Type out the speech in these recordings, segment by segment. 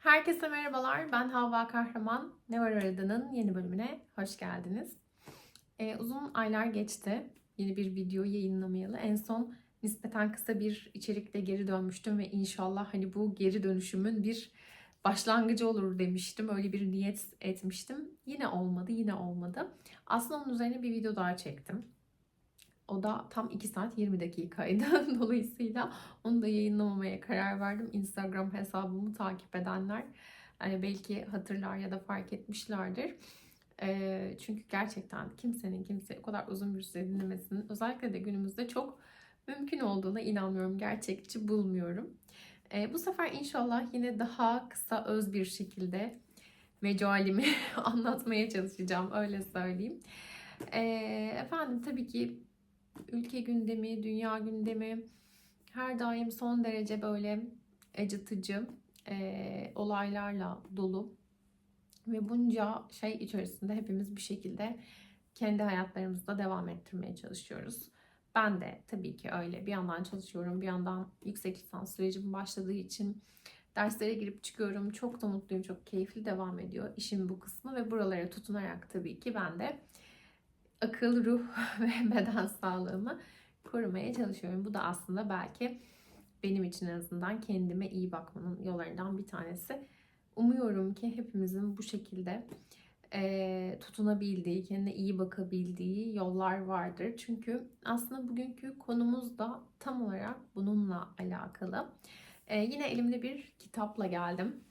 Herkese merhabalar. Ben Havva Kahraman. Ne Var Arada'nın yeni bölümüne hoş geldiniz. Ee, uzun aylar geçti. Yeni bir video yayınlamayalı. En son nispeten kısa bir içerikle geri dönmüştüm ve inşallah hani bu geri dönüşümün bir başlangıcı olur demiştim. Öyle bir niyet etmiştim. Yine olmadı, yine olmadı. Aslında onun üzerine bir video daha çektim. O da tam 2 saat 20 dakikaydı. Dolayısıyla onu da yayınlamamaya karar verdim. Instagram hesabımı takip edenler hani belki hatırlar ya da fark etmişlerdir. Ee, çünkü gerçekten kimsenin kimse o kadar uzun bir süre dinlemesinin özellikle de günümüzde çok mümkün olduğuna inanmıyorum. Gerçekçi bulmuyorum. Ee, bu sefer inşallah yine daha kısa öz bir şekilde mecalimi anlatmaya çalışacağım. Öyle söyleyeyim. Ee, efendim tabii ki ülke gündemi, dünya gündemi her daim son derece böyle acıtıcı e, olaylarla dolu ve bunca şey içerisinde hepimiz bir şekilde kendi hayatlarımızda devam ettirmeye çalışıyoruz. Ben de tabii ki öyle bir yandan çalışıyorum, bir yandan yüksek lisans sürecim başladığı için derslere girip çıkıyorum. Çok da mutluyum, çok keyifli devam ediyor işin bu kısmı ve buralara tutunarak tabii ki ben de akıl, ruh ve beden sağlığımı korumaya çalışıyorum. Bu da aslında belki benim için en azından kendime iyi bakmanın yollarından bir tanesi. Umuyorum ki hepimizin bu şekilde e, tutunabildiği, kendine iyi bakabildiği yollar vardır. Çünkü aslında bugünkü konumuz da tam olarak bununla alakalı. E, yine elimde bir kitapla geldim.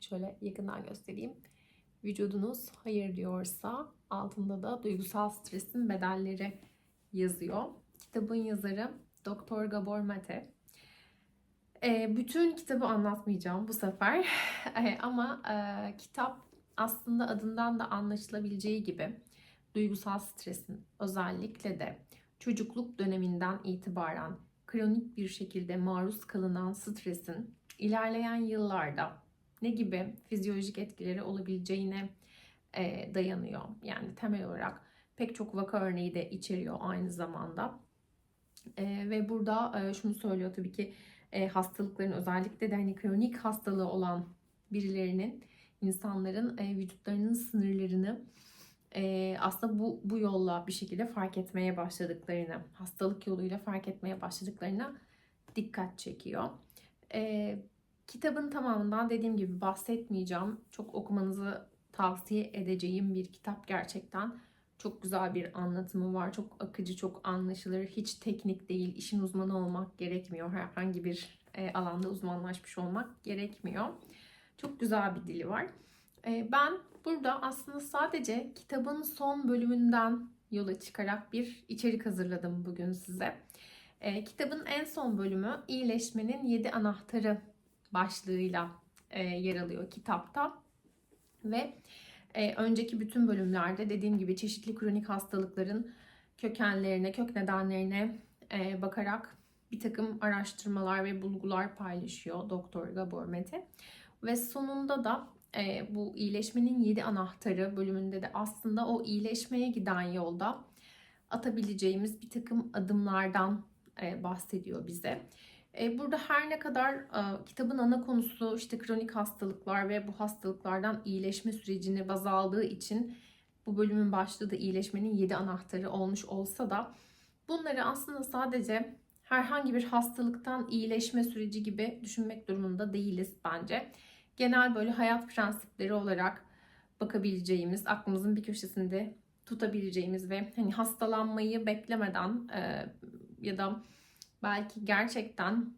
Şöyle yakından göstereyim. Vücudunuz hayır diyorsa altında da duygusal stresin bedelleri yazıyor. Kitabın yazarı Doktor Gabor Mate. E, bütün kitabı anlatmayacağım bu sefer e, ama e, kitap aslında adından da anlaşılabileceği gibi duygusal stresin özellikle de çocukluk döneminden itibaren kronik bir şekilde maruz kalınan stresin ilerleyen yıllarda ne gibi fizyolojik etkileri olabileceğine e, dayanıyor. Yani temel olarak pek çok vaka örneği de içeriyor aynı zamanda. E, ve burada e, şunu söylüyor tabii ki e, hastalıkların özellikle de hani kronik hastalığı olan birilerinin insanların e, vücutlarının sınırlarını e, aslında bu bu yolla bir şekilde fark etmeye başladıklarını, hastalık yoluyla fark etmeye başladıklarına dikkat çekiyor. E, kitabın tamamından dediğim gibi bahsetmeyeceğim. Çok okumanızı tavsiye edeceğim bir kitap gerçekten. Çok güzel bir anlatımı var. Çok akıcı, çok anlaşılır. Hiç teknik değil. İşin uzmanı olmak gerekmiyor. Herhangi bir e, alanda uzmanlaşmış olmak gerekmiyor. Çok güzel bir dili var. E, ben burada aslında sadece kitabın son bölümünden yola çıkarak bir içerik hazırladım bugün size. E, kitabın en son bölümü iyileşmenin 7 anahtarı başlığıyla yer alıyor kitapta. Ve e, önceki bütün bölümlerde dediğim gibi çeşitli kronik hastalıkların kökenlerine, kök nedenlerine e, bakarak bir takım araştırmalar ve bulgular paylaşıyor Doktor Gabor Mete. Ve sonunda da e, bu iyileşmenin 7 anahtarı bölümünde de aslında o iyileşmeye giden yolda atabileceğimiz bir takım adımlardan e, bahsediyor bize. E, burada her ne kadar e, kitabın ana konusu işte kronik hastalıklar ve bu hastalıklardan iyileşme sürecini baz aldığı için bu bölümün başlığı da iyileşmenin 7 anahtarı olmuş olsa da bunları aslında sadece herhangi bir hastalıktan iyileşme süreci gibi düşünmek durumunda değiliz bence. Genel böyle hayat prensipleri olarak bakabileceğimiz, aklımızın bir köşesinde tutabileceğimiz ve hani hastalanmayı beklemeden e, ya da belki gerçekten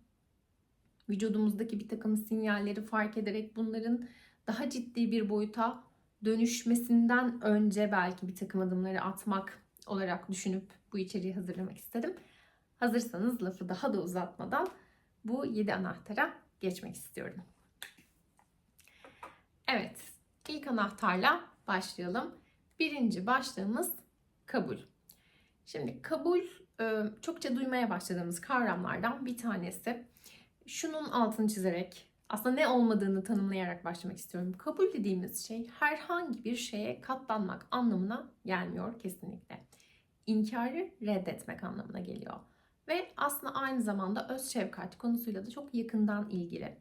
vücudumuzdaki bir takım sinyalleri fark ederek bunların daha ciddi bir boyuta dönüşmesinden önce belki bir takım adımları atmak olarak düşünüp bu içeriği hazırlamak istedim. Hazırsanız lafı daha da uzatmadan bu 7 anahtara geçmek istiyorum. Evet, ilk anahtarla başlayalım. Birinci başlığımız kabul. Şimdi kabul çokça duymaya başladığımız kavramlardan bir tanesi. Şunun altını çizerek aslında ne olmadığını tanımlayarak başlamak istiyorum. Kabul dediğimiz şey herhangi bir şeye katlanmak anlamına gelmiyor kesinlikle. İnkarı reddetmek anlamına geliyor. Ve aslında aynı zamanda öz şefkat konusuyla da çok yakından ilgili.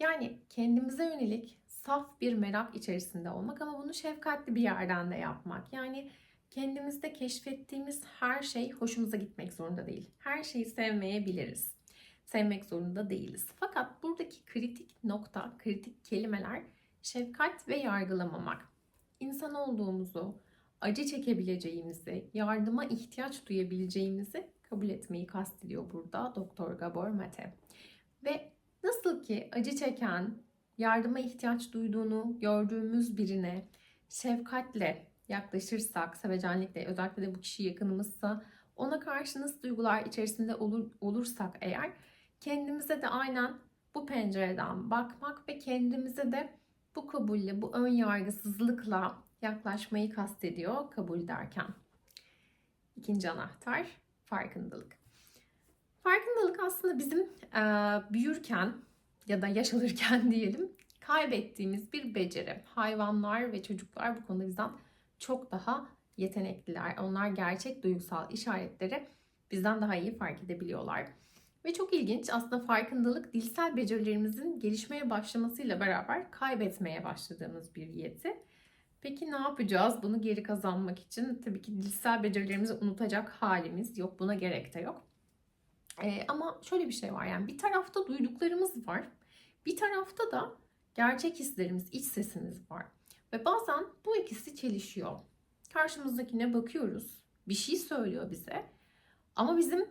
Yani kendimize yönelik saf bir merak içerisinde olmak ama bunu şefkatli bir yerden de yapmak. Yani kendimizde keşfettiğimiz her şey hoşumuza gitmek zorunda değil. Her şeyi sevmeyebiliriz. Sevmek zorunda değiliz. Fakat buradaki kritik nokta, kritik kelimeler şefkat ve yargılamamak. İnsan olduğumuzu, acı çekebileceğimizi, yardıma ihtiyaç duyabileceğimizi kabul etmeyi kastediyor burada Doktor Gabor Mate. Ve nasıl ki acı çeken, yardıma ihtiyaç duyduğunu gördüğümüz birine şefkatle yaklaşırsak, sevecenlikle özellikle de bu kişi yakınımızsa ona karşı nasıl duygular içerisinde olur, olursak eğer kendimize de aynen bu pencereden bakmak ve kendimize de bu kabulle, bu ön yargısızlıkla yaklaşmayı kastediyor kabul derken. İkinci anahtar farkındalık. Farkındalık aslında bizim e, büyürken ya da yaş alırken diyelim kaybettiğimiz bir beceri. Hayvanlar ve çocuklar bu konuda bizden çok daha yetenekliler. Onlar gerçek duygusal işaretleri bizden daha iyi fark edebiliyorlar. Ve çok ilginç aslında farkındalık dilsel becerilerimizin gelişmeye başlamasıyla beraber kaybetmeye başladığımız bir yeti. Peki ne yapacağız bunu geri kazanmak için? Tabii ki dilsel becerilerimizi unutacak halimiz yok. Buna gerek de yok. Ee, ama şöyle bir şey var yani bir tarafta duyduklarımız var. Bir tarafta da gerçek hislerimiz, iç sesimiz var. Ve bazen bu ikisi çelişiyor. Karşımızdakine bakıyoruz. Bir şey söylüyor bize. Ama bizim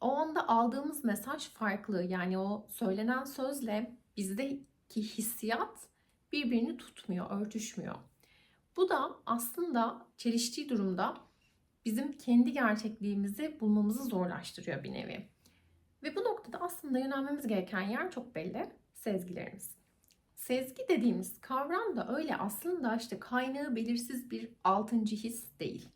o anda aldığımız mesaj farklı. Yani o söylenen sözle bizdeki hissiyat birbirini tutmuyor, örtüşmüyor. Bu da aslında çeliştiği durumda bizim kendi gerçekliğimizi bulmamızı zorlaştırıyor bir nevi. Ve bu noktada aslında yönelmemiz gereken yer çok belli. Sezgilerimiz. Sezgi dediğimiz kavram da öyle aslında işte kaynağı belirsiz bir altıncı his değil.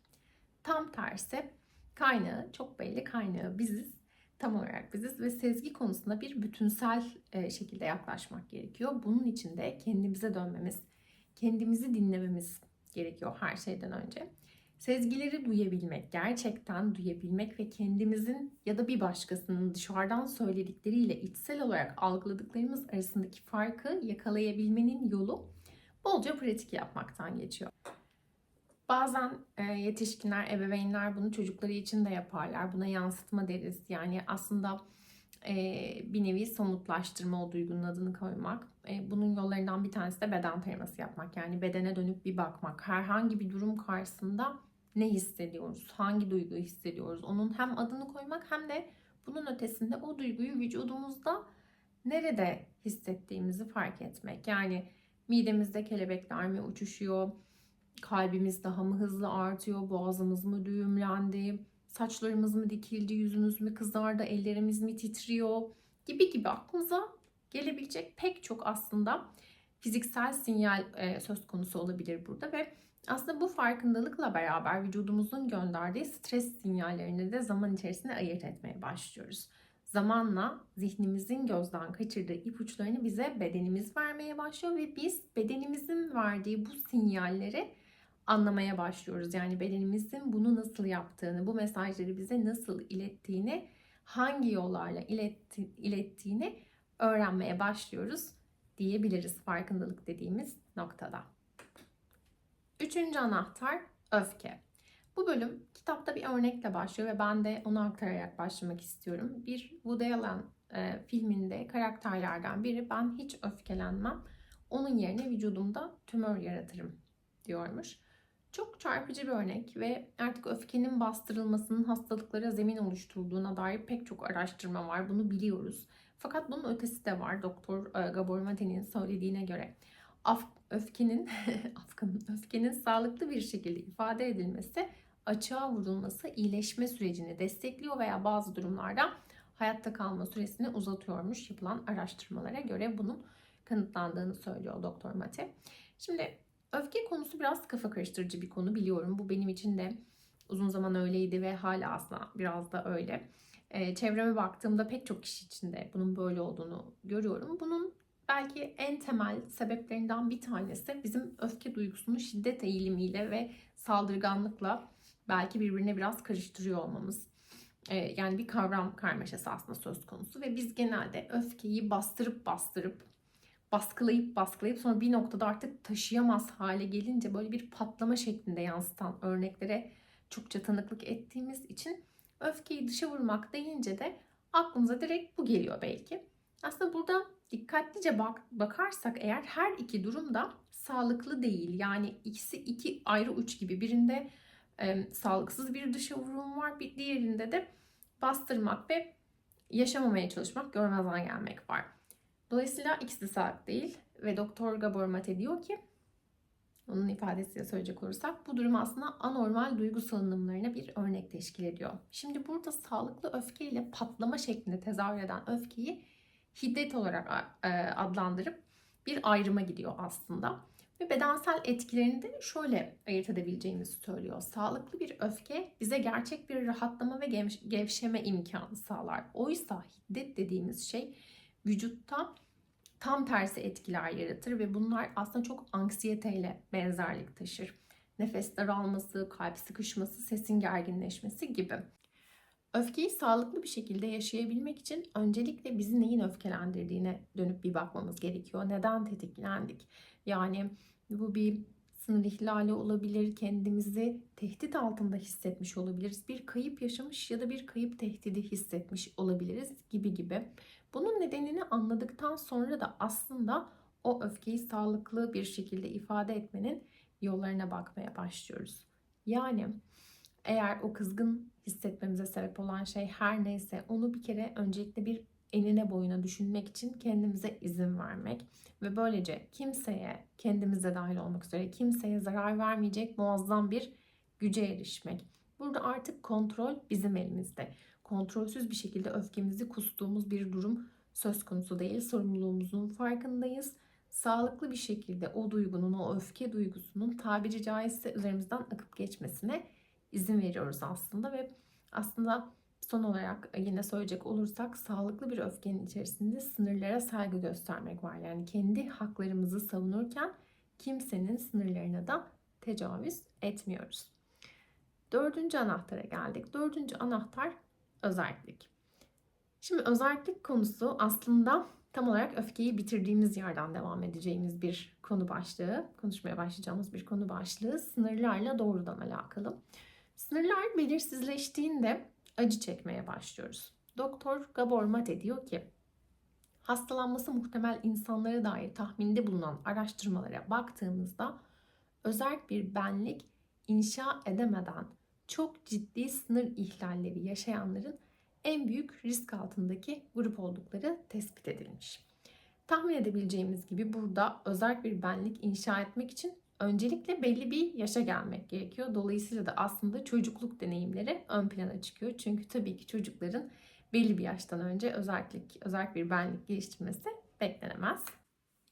Tam tersi kaynağı çok belli kaynağı biziz. Tam olarak biziz ve sezgi konusunda bir bütünsel e, şekilde yaklaşmak gerekiyor. Bunun için de kendimize dönmemiz, kendimizi dinlememiz gerekiyor her şeyden önce. Sezgileri duyabilmek, gerçekten duyabilmek ve kendimizin ya da bir başkasının dışarıdan söyledikleriyle içsel olarak algıladıklarımız arasındaki farkı yakalayabilmenin yolu bolca pratik yapmaktan geçiyor. Bazen e, yetişkinler, ebeveynler bunu çocukları için de yaparlar. Buna yansıtma deriz. Yani aslında e, bir nevi somutlaştırma o duygunun adını koymak. E, bunun yollarından bir tanesi de beden taraması yapmak. Yani bedene dönüp bir bakmak. Herhangi bir durum karşısında ne hissediyoruz? Hangi duyguyu hissediyoruz? Onun hem adını koymak hem de bunun ötesinde o duyguyu vücudumuzda nerede hissettiğimizi fark etmek. Yani midemizde kelebekler mi uçuşuyor? Kalbimiz daha mı hızlı artıyor? Boğazımız mı düğümlendi? Saçlarımız mı dikildi? Yüzümüz mü kızardı? Ellerimiz mi titriyor? Gibi gibi aklımıza gelebilecek pek çok aslında fiziksel sinyal e, söz konusu olabilir burada ve aslında bu farkındalıkla beraber vücudumuzun gönderdiği stres sinyallerini de zaman içerisinde ayırt etmeye başlıyoruz. Zamanla zihnimizin gözden kaçırdığı ipuçlarını bize bedenimiz vermeye başlıyor ve biz bedenimizin verdiği bu sinyalleri anlamaya başlıyoruz. Yani bedenimizin bunu nasıl yaptığını, bu mesajları bize nasıl ilettiğini, hangi yollarla iletti, ilettiğini öğrenmeye başlıyoruz diyebiliriz farkındalık dediğimiz noktada. Üçüncü anahtar öfke. Bu bölüm kitapta bir örnekle başlıyor ve ben de onu aktararak başlamak istiyorum. Bir Woody Allen e, filminde karakterlerden biri ben hiç öfkelenmem. Onun yerine vücudumda tümör yaratırım diyormuş. Çok çarpıcı bir örnek ve artık öfkenin bastırılmasının hastalıklara zemin oluşturduğuna dair pek çok araştırma var. Bunu biliyoruz. Fakat bunun ötesi de var. Doktor e, Gabor Mate'nin söylediğine göre. Af, öfkenin Afgan'ın öfkenin sağlıklı bir şekilde ifade edilmesi açığa vurulması iyileşme sürecini destekliyor veya bazı durumlarda hayatta kalma süresini uzatıyormuş yapılan araştırmalara göre bunun kanıtlandığını söylüyor Doktor Mate. Şimdi öfke konusu biraz kafa karıştırıcı bir konu biliyorum. Bu benim için de uzun zaman öyleydi ve hala aslında biraz da öyle. Ee, çevreme baktığımda pek çok kişi için de bunun böyle olduğunu görüyorum. Bunun belki en temel sebeplerinden bir tanesi bizim öfke duygusunu şiddet eğilimiyle ve saldırganlıkla belki birbirine biraz karıştırıyor olmamız. Ee, yani bir kavram karmaşası aslında söz konusu ve biz genelde öfkeyi bastırıp bastırıp baskılayıp baskılayıp sonra bir noktada artık taşıyamaz hale gelince böyle bir patlama şeklinde yansıtan örneklere çokça tanıklık ettiğimiz için öfkeyi dışa vurmak deyince de aklımıza direkt bu geliyor belki. Aslında burada dikkatlice bak, bakarsak eğer her iki durum da sağlıklı değil. Yani ikisi iki ayrı uç gibi. Birinde e, sağlıksız bir dışa vurum var. Bir diğerinde de bastırmak ve yaşamamaya çalışmak, görmezden gelmek var. Dolayısıyla ikisi de sağlıklı değil ve Doktor Gabor Mate diyor ki onun ifadesiyle söyleyecek olursak bu durum aslında anormal duygu salınımlarına bir örnek teşkil ediyor. Şimdi burada sağlıklı öfkeyle patlama şeklinde tezahür eden öfkeyi hiddet olarak e, adlandırıp bir ayrıma gidiyor aslında. Ve bedensel etkilerini de şöyle ayırt edebileceğimizi söylüyor. Sağlıklı bir öfke bize gerçek bir rahatlama ve gevşeme imkanı sağlar. Oysa hiddet dediğimiz şey vücutta tam tersi etkiler yaratır ve bunlar aslında çok anksiyeteyle benzerlik taşır. Nefes daralması, kalp sıkışması, sesin gerginleşmesi gibi. Öfkeyi sağlıklı bir şekilde yaşayabilmek için öncelikle bizi neyin öfkelendirdiğine dönüp bir bakmamız gerekiyor. Neden tetiklendik? Yani bu bir sınır ihlali olabilir, kendimizi tehdit altında hissetmiş olabiliriz, bir kayıp yaşamış ya da bir kayıp tehdidi hissetmiş olabiliriz gibi gibi. Bunun nedenini anladıktan sonra da aslında o öfkeyi sağlıklı bir şekilde ifade etmenin yollarına bakmaya başlıyoruz. Yani eğer o kızgın hissetmemize sebep olan şey her neyse onu bir kere öncelikle bir enine boyuna düşünmek için kendimize izin vermek ve böylece kimseye kendimize dahil olmak üzere kimseye zarar vermeyecek muazzam bir güce erişmek. Burada artık kontrol bizim elimizde. Kontrolsüz bir şekilde öfkemizi kustuğumuz bir durum söz konusu değil. Sorumluluğumuzun farkındayız. Sağlıklı bir şekilde o duygunun, o öfke duygusunun tabiri caizse üzerimizden akıp geçmesine izin veriyoruz aslında ve aslında son olarak yine söyleyecek olursak sağlıklı bir öfkenin içerisinde sınırlara saygı göstermek var. Yani kendi haklarımızı savunurken kimsenin sınırlarına da tecavüz etmiyoruz. Dördüncü anahtara geldik. Dördüncü anahtar özellik. Şimdi özellik konusu aslında tam olarak öfkeyi bitirdiğimiz yerden devam edeceğimiz bir konu başlığı, konuşmaya başlayacağımız bir konu başlığı sınırlarla doğrudan alakalı. Sınırlar belirsizleştiğinde acı çekmeye başlıyoruz. Doktor Gabor Mate diyor ki, hastalanması muhtemel insanlara dair tahminde bulunan araştırmalara baktığımızda özel bir benlik inşa edemeden çok ciddi sınır ihlalleri yaşayanların en büyük risk altındaki grup oldukları tespit edilmiş. Tahmin edebileceğimiz gibi burada özel bir benlik inşa etmek için öncelikle belli bir yaşa gelmek gerekiyor. Dolayısıyla da aslında çocukluk deneyimleri ön plana çıkıyor. Çünkü tabii ki çocukların belli bir yaştan önce özellik, özel bir benlik geliştirmesi beklenemez.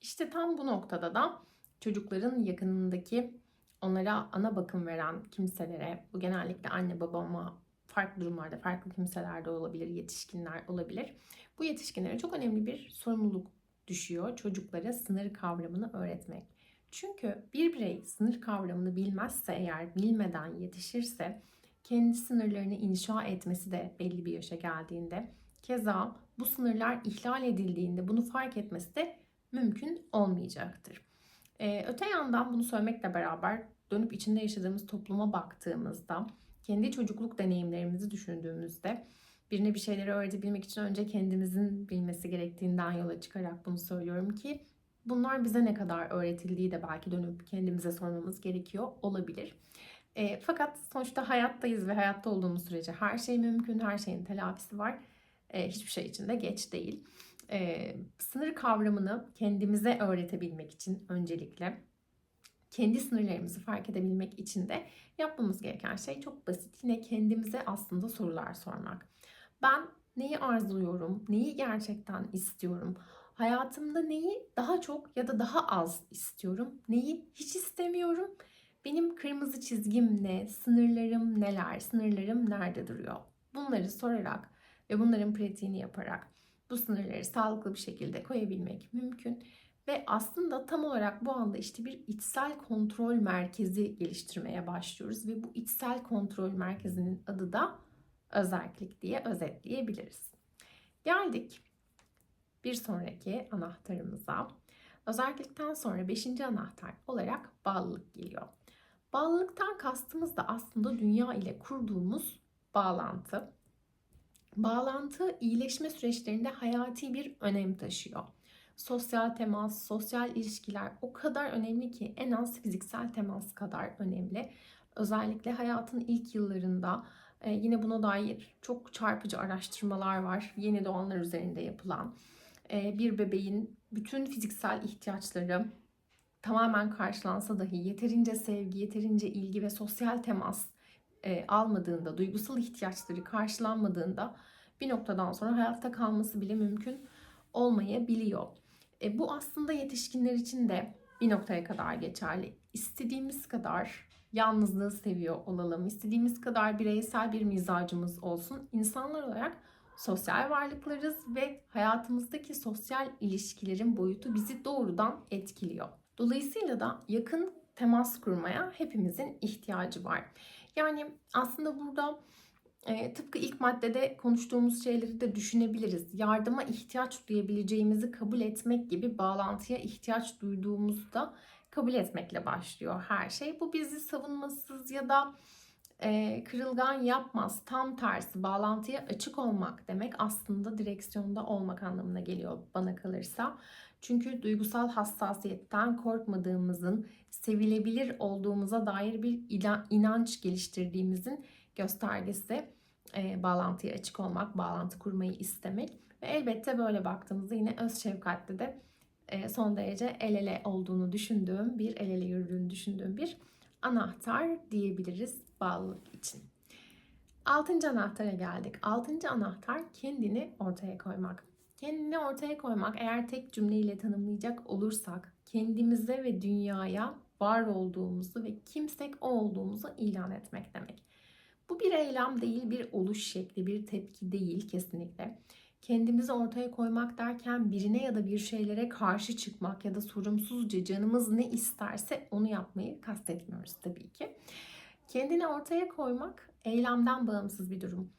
İşte tam bu noktada da çocukların yakınındaki onlara ana bakım veren kimselere, bu genellikle anne babama farklı durumlarda, farklı kimselerde olabilir, yetişkinler olabilir. Bu yetişkinlere çok önemli bir sorumluluk düşüyor çocuklara sınır kavramını öğretmek. Çünkü bir birey sınır kavramını bilmezse eğer bilmeden yetişirse kendi sınırlarını inşa etmesi de belli bir yaşa geldiğinde keza bu sınırlar ihlal edildiğinde bunu fark etmesi de mümkün olmayacaktır. Ee, öte yandan bunu söylemekle beraber dönüp içinde yaşadığımız topluma baktığımızda kendi çocukluk deneyimlerimizi düşündüğümüzde birine bir şeyleri öğretebilmek için önce kendimizin bilmesi gerektiğinden yola çıkarak bunu söylüyorum ki bunlar bize ne kadar öğretildiği de belki dönüp kendimize sormamız gerekiyor olabilir. E, fakat sonuçta hayattayız ve hayatta olduğumuz sürece her şey mümkün, her şeyin telafisi var. E, hiçbir şey için de geç değil. E, sınır kavramını kendimize öğretebilmek için öncelikle kendi sınırlarımızı fark edebilmek için de yapmamız gereken şey çok basit. Yine kendimize aslında sorular sormak. Ben neyi arzuluyorum? Neyi gerçekten istiyorum? Hayatımda neyi daha çok ya da daha az istiyorum? Neyi hiç istemiyorum? Benim kırmızı çizgim ne? Sınırlarım neler? Sınırlarım nerede duruyor? Bunları sorarak ve bunların pratiğini yaparak bu sınırları sağlıklı bir şekilde koyabilmek mümkün. Ve aslında tam olarak bu anda işte bir içsel kontrol merkezi geliştirmeye başlıyoruz. Ve bu içsel kontrol merkezinin adı da özellik diye özetleyebiliriz. Geldik bir sonraki anahtarımıza. Özellikten sonra 5. anahtar olarak bağlılık geliyor. Bağlılıktan kastımız da aslında dünya ile kurduğumuz bağlantı. Bağlantı iyileşme süreçlerinde hayati bir önem taşıyor. Sosyal temas, sosyal ilişkiler o kadar önemli ki en az fiziksel temas kadar önemli. Özellikle hayatın ilk yıllarında e, yine buna dair çok çarpıcı araştırmalar var. Yeni doğanlar üzerinde yapılan. E, bir bebeğin bütün fiziksel ihtiyaçları tamamen karşılansa dahi yeterince sevgi, yeterince ilgi ve sosyal temas e, almadığında, duygusal ihtiyaçları karşılanmadığında bir noktadan sonra hayatta kalması bile mümkün olmayabiliyor. E, bu aslında yetişkinler için de bir noktaya kadar geçerli. İstediğimiz kadar yalnızlığı seviyor olalım, istediğimiz kadar bireysel bir mizacımız olsun. İnsanlar olarak sosyal varlıklarız ve hayatımızdaki sosyal ilişkilerin boyutu bizi doğrudan etkiliyor. Dolayısıyla da yakın temas kurmaya hepimizin ihtiyacı var. Yani aslında burada e, tıpkı ilk maddede konuştuğumuz şeyleri de düşünebiliriz. Yardıma ihtiyaç duyabileceğimizi kabul etmek gibi bağlantıya ihtiyaç duyduğumuzda kabul etmekle başlıyor her şey. Bu bizi savunmasız ya da e, kırılgan yapmaz. Tam tersi bağlantıya açık olmak demek aslında direksiyonda olmak anlamına geliyor bana kalırsa. Çünkü duygusal hassasiyetten korkmadığımızın, sevilebilir olduğumuza dair bir inanç geliştirdiğimizin göstergesi e, bağlantıya açık olmak, bağlantı kurmayı istemek. Ve elbette böyle baktığımızda yine öz şefkatle de e, son derece el ele olduğunu düşündüğüm bir, el ele yürüdüğünü düşündüğüm bir anahtar diyebiliriz bağlılık için. Altıncı anahtara geldik. Altıncı anahtar kendini ortaya koymak. Kendini ortaya koymak eğer tek cümleyle tanımlayacak olursak kendimize ve dünyaya var olduğumuzu ve kimsek o olduğumuzu ilan etmek demek. Bu bir eylem değil, bir oluş şekli, bir tepki değil kesinlikle. Kendimizi ortaya koymak derken birine ya da bir şeylere karşı çıkmak ya da sorumsuzca canımız ne isterse onu yapmayı kastetmiyoruz tabii ki. Kendini ortaya koymak eylemden bağımsız bir durum.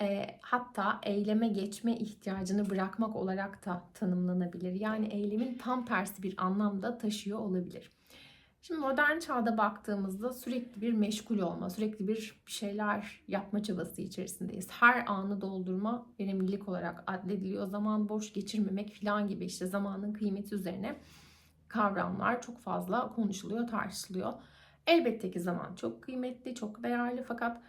E, hatta eyleme geçme ihtiyacını bırakmak olarak da tanımlanabilir. Yani eylemin tam tersi bir anlamda taşıyor olabilir. Şimdi modern çağda baktığımızda sürekli bir meşgul olma, sürekli bir şeyler yapma çabası içerisindeyiz. Her anı doldurma verimlilik olarak adlediliyor. Zaman boş geçirmemek falan gibi işte zamanın kıymeti üzerine kavramlar çok fazla konuşuluyor, tartışılıyor. Elbette ki zaman çok kıymetli, çok değerli fakat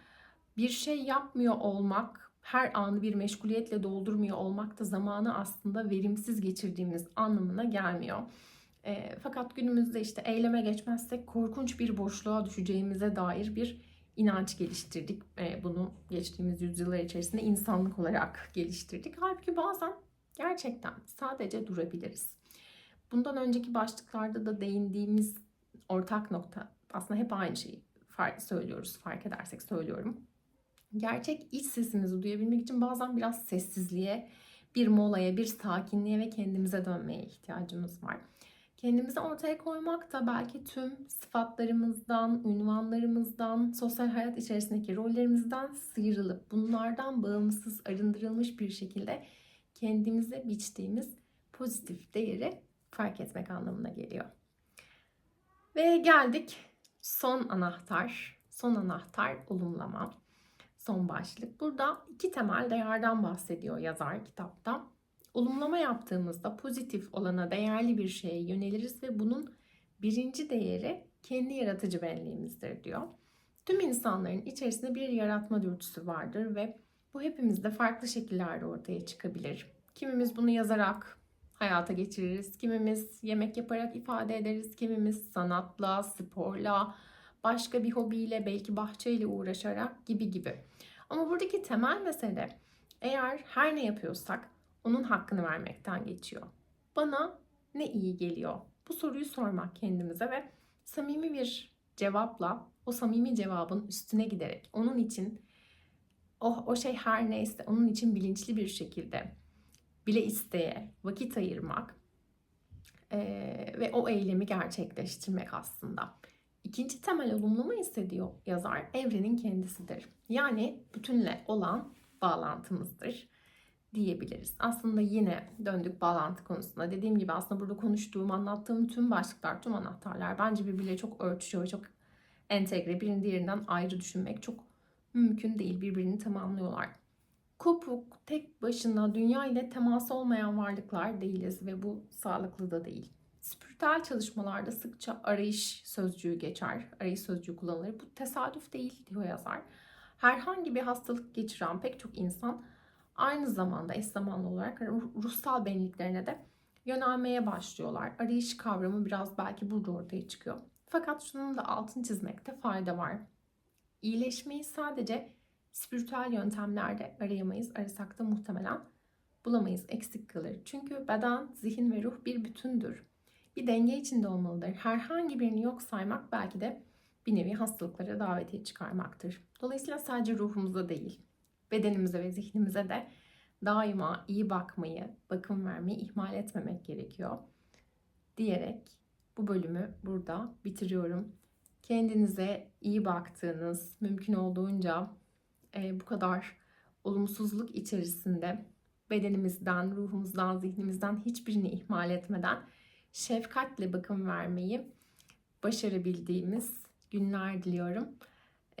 bir şey yapmıyor olmak, her anı bir meşguliyetle doldurmuyor olmak da zamanı aslında verimsiz geçirdiğimiz anlamına gelmiyor. E, fakat günümüzde işte eyleme geçmezsek korkunç bir boşluğa düşeceğimize dair bir inanç geliştirdik. E, bunu geçtiğimiz yüzyıllar içerisinde insanlık olarak geliştirdik. Halbuki bazen gerçekten sadece durabiliriz. Bundan önceki başlıklarda da değindiğimiz ortak nokta aslında hep aynı şeyi fark söylüyoruz. Fark edersek söylüyorum. Gerçek iç sesimizi duyabilmek için bazen biraz sessizliğe, bir molaya, bir sakinliğe ve kendimize dönmeye ihtiyacımız var. Kendimizi ortaya koymak da belki tüm sıfatlarımızdan, ünvanlarımızdan, sosyal hayat içerisindeki rollerimizden sıyrılıp bunlardan bağımsız, arındırılmış bir şekilde kendimize biçtiğimiz pozitif değeri fark etmek anlamına geliyor. Ve geldik son anahtar. Son anahtar olumlama. Son başlık. Burada iki temel değerden bahsediyor yazar kitapta. Olumlama yaptığımızda pozitif olana değerli bir şeye yöneliriz ve bunun birinci değeri kendi yaratıcı benliğimizdir diyor. Tüm insanların içerisinde bir yaratma dürtüsü vardır ve bu hepimizde farklı şekillerde ortaya çıkabilir. Kimimiz bunu yazarak hayata geçiririz, kimimiz yemek yaparak ifade ederiz, kimimiz sanatla, sporla, başka bir hobiyle, belki bahçeyle uğraşarak gibi gibi. Ama buradaki temel mesele eğer her ne yapıyorsak onun hakkını vermekten geçiyor. Bana ne iyi geliyor? Bu soruyu sormak kendimize ve samimi bir cevapla o samimi cevabın üstüne giderek onun için o, o şey her neyse onun için bilinçli bir şekilde bile isteye vakit ayırmak e, ve o eylemi gerçekleştirmek aslında. İkinci temel olumlama hissediyor yazar evrenin kendisidir. Yani bütünle olan bağlantımızdır diyebiliriz. Aslında yine döndük bağlantı konusuna. Dediğim gibi aslında burada konuştuğum, anlattığım tüm başlıklar, tüm anahtarlar bence birbiriyle çok örtüşüyor, çok entegre. Birini diğerinden ayrı düşünmek çok mümkün değil. Birbirini tamamlıyorlar. Kopuk, tek başına dünya ile teması olmayan varlıklar değiliz ve bu sağlıklı da değil. Spiritüel çalışmalarda sıkça arayış sözcüğü geçer. Arayış sözcüğü kullanılır. Bu tesadüf değil diyor yazar. Herhangi bir hastalık geçiren pek çok insan aynı zamanda eş zamanlı olarak ruh- ruhsal benliklerine de yönelmeye başlıyorlar. Arayış kavramı biraz belki burada ortaya çıkıyor. Fakat şunun da altını çizmekte fayda var. İyileşmeyi sadece spiritüel yöntemlerde arayamayız. Arasak da muhtemelen bulamayız. Eksik kalır. Çünkü beden, zihin ve ruh bir bütündür. Bir denge içinde olmalıdır. Herhangi birini yok saymak belki de bir nevi hastalıklara davetiye çıkarmaktır. Dolayısıyla sadece ruhumuza değil, bedenimize ve zihnimize de daima iyi bakmayı, bakım vermeyi ihmal etmemek gerekiyor. Diyerek bu bölümü burada bitiriyorum. Kendinize iyi baktığınız, mümkün olduğunca e, bu kadar olumsuzluk içerisinde bedenimizden, ruhumuzdan, zihnimizden hiçbirini ihmal etmeden şefkatle bakım vermeyi başarabildiğimiz günler diliyorum.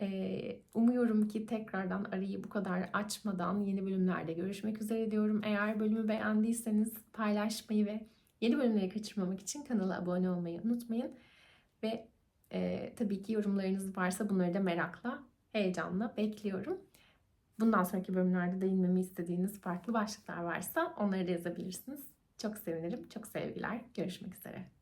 Ee, umuyorum ki tekrardan arayı bu kadar açmadan yeni bölümlerde görüşmek üzere diyorum. Eğer bölümü beğendiyseniz paylaşmayı ve yeni bölümleri kaçırmamak için kanala abone olmayı unutmayın. Ve e, tabii ki yorumlarınız varsa bunları da merakla, heyecanla bekliyorum. Bundan sonraki bölümlerde değinmemi istediğiniz farklı başlıklar varsa onları da yazabilirsiniz. Çok sevinirim. Çok sevgiler. Görüşmek üzere.